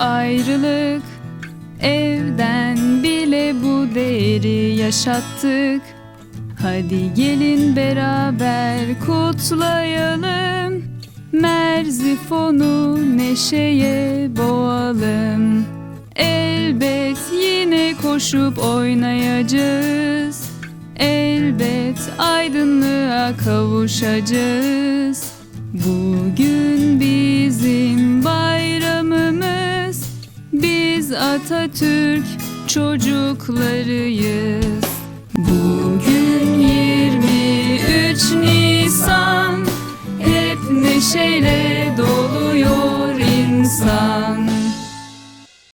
ayrılık. Evden bile bu değeri yaşattık. Hadi gelin beraber kutlayalım. Merzifonu neşeye boğalım. Elbet yine koşup oynayacağız. Elbet aydınlığa kavuşacağız. Bugün bizim Atatürk çocuklarıyız. Bugün 23 Nisan Hep neşeyle